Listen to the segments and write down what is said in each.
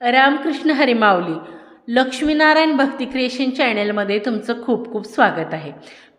रामकृष्ण हरिमावली लक्ष्मीनारायण भक्ती क्रिएशन चॅनलमध्ये तुमचं खूप खूप स्वागत आहे.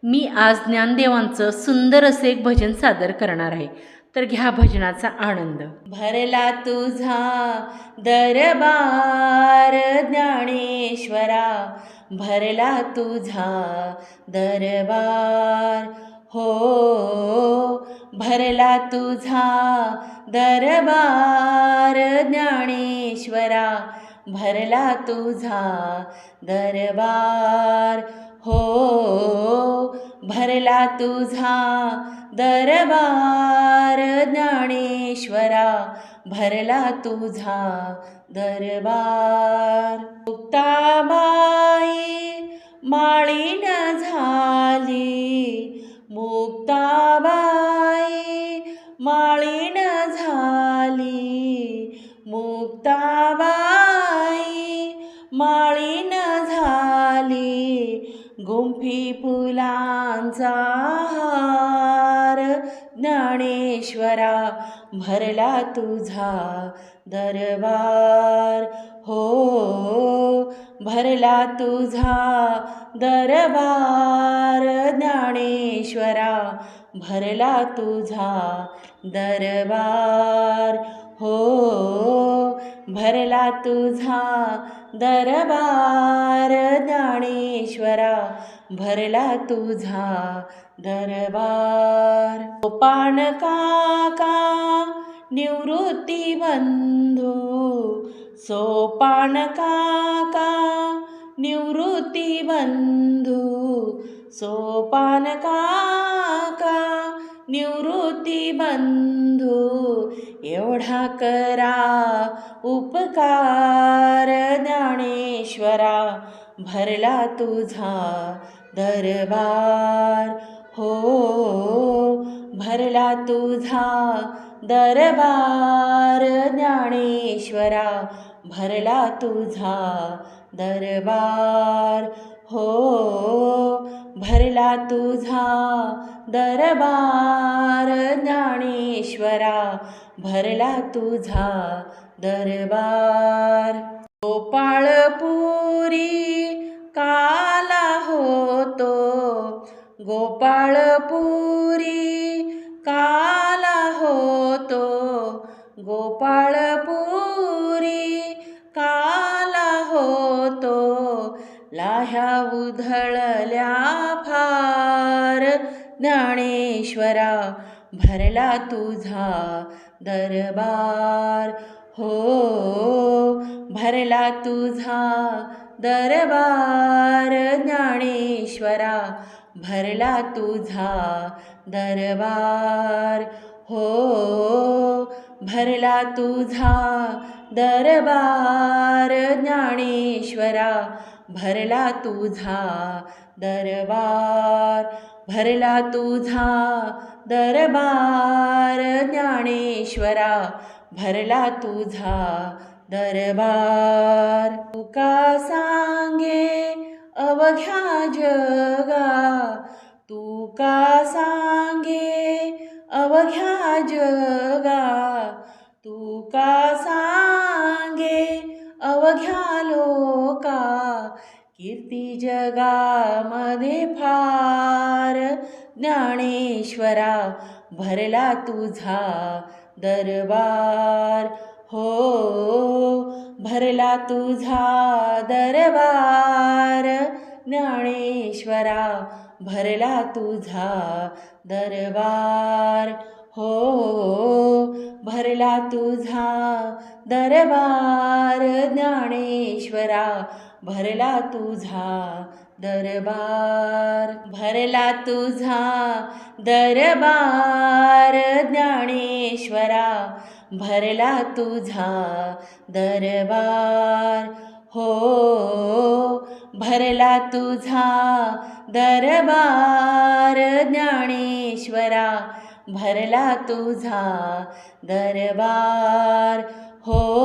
मी आज ज्ञानदेवांचं सुंदर असे एक भजन सादर करणार आहे. तर घ्या भजनाचा आनंद. भरला तुझा दरबार ज्ञानेश्वरा भरला तुझा दरबार. हो भरला तुझा दरबार ज्ञानेश्वरा भरला तुझा दरबार. हो भरला तुझा दरबार ज्ञानेश्वरा भरला तुझा दरबार. मुक्ताबाई माळीन झाली मुक्ताबाई माळीन झाली. मुक्ताबाई माळीन झाली. गुंफी फुलांचा हार ज्ञानेश्वरा भरला तुझा दरबार. हो भरला तुझा दरबार ज्ञानेश्वरा भरला तुझा दरबार. हो भरला तुझा दरबार. ज्ञानेश्वरा भरला तुझा दरबार. गोपाण काका निवृत्ती बंधू. सोपान काका निवृत्ती बंधू. सोपान काका निवृत्ती बंधू एवढा करा उपकार ज्ञानेश्वरा भरला तुझा दरबार. हो भरला तुझा दरबार ज्ञानेश्वरा भरला तुझा दरबार. हो भरला तुझा दरबार ज्ञानेश्वरा भरला तुझा दरबार. गोपाळपुरी काला होतो गोपाळपुरी काला होतो गोपाळपुरी काला होतो. लाह्या उधळ ज्ञानेश्वरा भरला तुझा दरबार. हो भरला तुझा दरबार. ज्ञानेश्वरा भरला तुझा दरबार. हो भरला तुझा दरबार. ज्ञानेश्वरा भरला तुझा दरबार. भरला तुझा दरबार ज्ञानेश्वरा भरला तुझा दरबार. तुका सांगे अवघ्या जगा तुका सांगे अवघ्या जगा तुका सांगे अवघ्या लोका कीर्ती जगामध्ये फार. ज्ञानेश्वरा भरला तुझा दरबार. हो भरला तुझा दरबार. ज्ञानेश्वरा भरला तुझा दरबार. हो भरला तुझा दरबार. ज्ञानेश्वरा भरला तुझा दरबार भरला तुझा दरबार ज्ञानेश्वरा भरला तुझा दरबार. हो भरला तुझा दरबार ज्ञानेश्वरा भरला तुझा दरबार. हो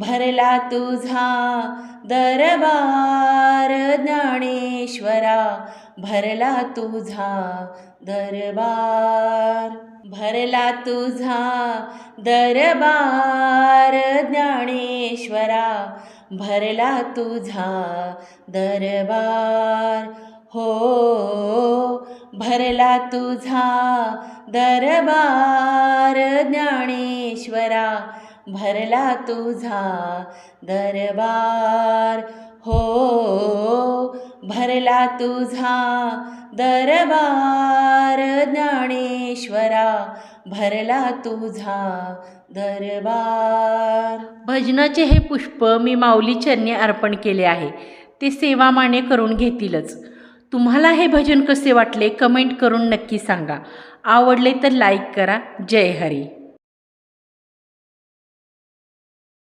भरला तुझा दरबार ज्ञानेश्वरा भरला तुझा दरबार भरला तुझा दरबार ज्ञानेश्वरा भरला तुझा दरबार. हो भरला तुझा दरबार ज्ञानेश्वरा भरला तुझा दरबार. हो भरला तुझा दरबार. ज्ञानेश्वरा भरला तुझा दरबार. भजनाचे हे पुष्प मी माऊली चरणी अर्पण केले आहे. ते सेवा माने करून घेतीलच. तुम्हाला हे भजन कसे वाटले कमेंट करून नक्की सांगा. आवडले तर लाईक करा. जय हरी.